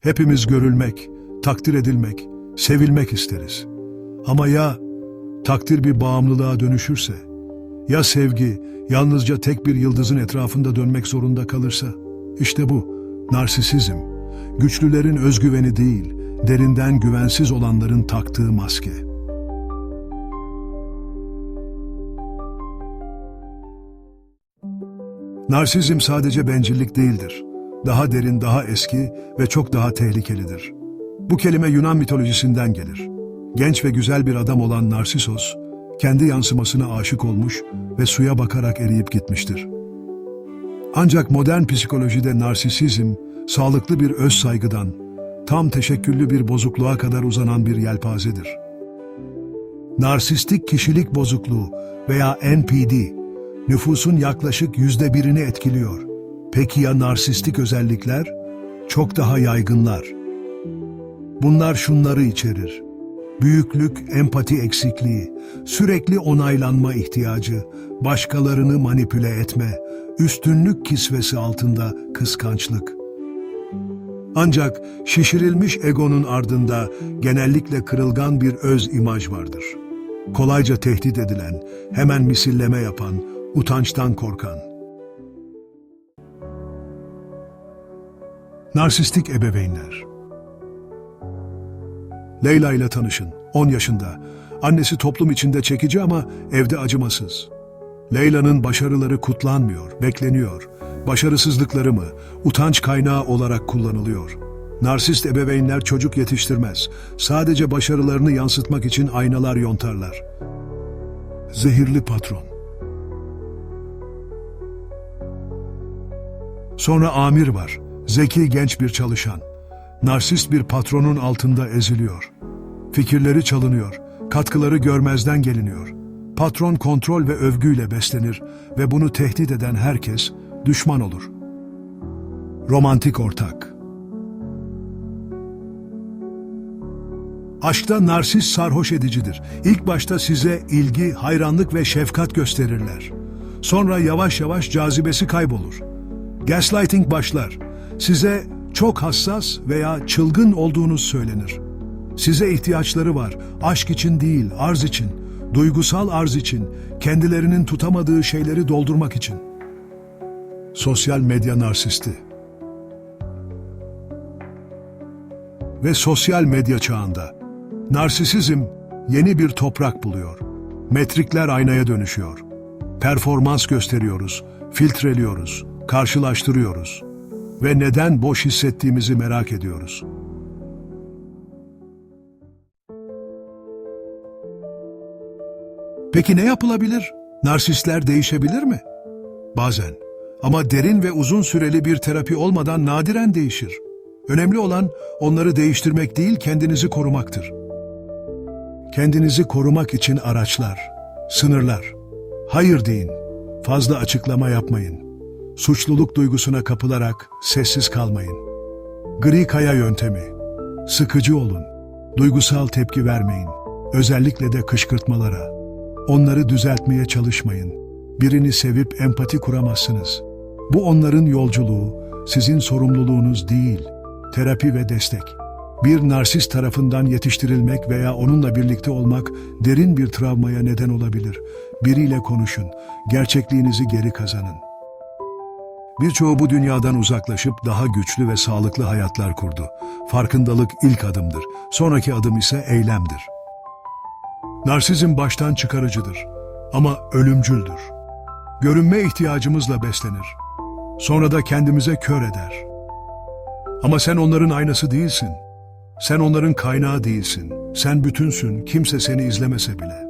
Hepimiz görülmek, takdir edilmek, sevilmek isteriz. Ama ya takdir bir bağımlılığa dönüşürse? Ya sevgi yalnızca tek bir yıldızın etrafında dönmek zorunda kalırsa? İşte bu, narsisizm. Güçlülerin özgüveni değil, derinden güvensiz olanların taktığı maske. Narsizm sadece bencillik değildir. Daha derin, daha eski ve çok daha tehlikelidir. Bu kelime Yunan mitolojisinden gelir. Genç ve güzel bir adam olan Narsisos, kendi yansımasına aşık olmuş ve suya bakarak eriyip gitmiştir. Ancak modern psikolojide narsisizm, sağlıklı bir öz saygıdan, tam teşekküllü bir bozukluğa kadar uzanan bir yelpazedir. Narsistik kişilik bozukluğu veya NPD, nüfusun yaklaşık yüzde birini etkiliyor. Peki ya narsistik özellikler? Çok daha yaygınlar. Bunlar şunları içerir. Büyüklük, empati eksikliği, sürekli onaylanma ihtiyacı, başkalarını manipüle etme, üstünlük kisvesi altında kıskançlık. Ancak şişirilmiş egonun ardında genellikle kırılgan bir öz imaj vardır. Kolayca tehdit edilen, hemen misilleme yapan, utançtan korkan. Narsistik ebeveynler Leyla ile tanışın, 10 yaşında. Annesi toplum içinde çekici ama evde acımasız. Leyla'nın başarıları kutlanmıyor, bekleniyor. Başarısızlıkları mı, utanç kaynağı olarak kullanılıyor. Narsist ebeveynler çocuk yetiştirmez. Sadece başarılarını yansıtmak için aynalar yontarlar. Zehirli patron. Sonra amir var. Zeki genç bir çalışan. Narsist bir patronun altında eziliyor. Fikirleri çalınıyor. Katkıları görmezden geliniyor. Patron kontrol ve övgüyle beslenir ve bunu tehdit eden herkes düşman olur. Romantik ortak Aşkta narsis sarhoş edicidir. İlk başta size ilgi, hayranlık ve şefkat gösterirler. Sonra yavaş yavaş cazibesi kaybolur. Gaslighting başlar. Size çok hassas veya çılgın olduğunuz söylenir. Size ihtiyaçları var, aşk için değil, arz için, duygusal arz için, kendilerinin tutamadığı şeyleri doldurmak için. Sosyal medya narsisti Ve sosyal medya çağında narsisizm yeni bir toprak buluyor. Metrikler aynaya dönüşüyor. Performans gösteriyoruz, filtreliyoruz, karşılaştırıyoruz ve neden boş hissettiğimizi merak ediyoruz. Peki ne yapılabilir? Narsistler değişebilir mi? Bazen. Ama derin ve uzun süreli bir terapi olmadan nadiren değişir. Önemli olan onları değiştirmek değil, kendinizi korumaktır. Kendinizi korumak için araçlar, sınırlar. Hayır deyin, fazla açıklama yapmayın. Suçluluk duygusuna kapılarak sessiz kalmayın. Gri kaya yöntemi. Sıkıcı olun. Duygusal tepki vermeyin. Özellikle de kışkırtmalara. Onları düzeltmeye çalışmayın. Birini sevip empati kuramazsınız. Bu onların yolculuğu, sizin sorumluluğunuz değil. Terapi ve destek. Bir narsist tarafından yetiştirilmek veya onunla birlikte olmak derin bir travmaya neden olabilir. Biriyle konuşun, gerçekliğinizi geri kazanın. Birçoğu bu dünyadan uzaklaşıp daha güçlü ve sağlıklı hayatlar kurdu. Farkındalık ilk adımdır. Sonraki adım ise eylemdir. Narsizm baştan çıkarıcıdır ama ölümcüldür. Görünme ihtiyacımızla beslenir. Sonra da kendimize kör eder. Ama sen onların aynası değilsin. Sen onların kaynağı değilsin. Sen bütünsün, kimse seni izlemese bile.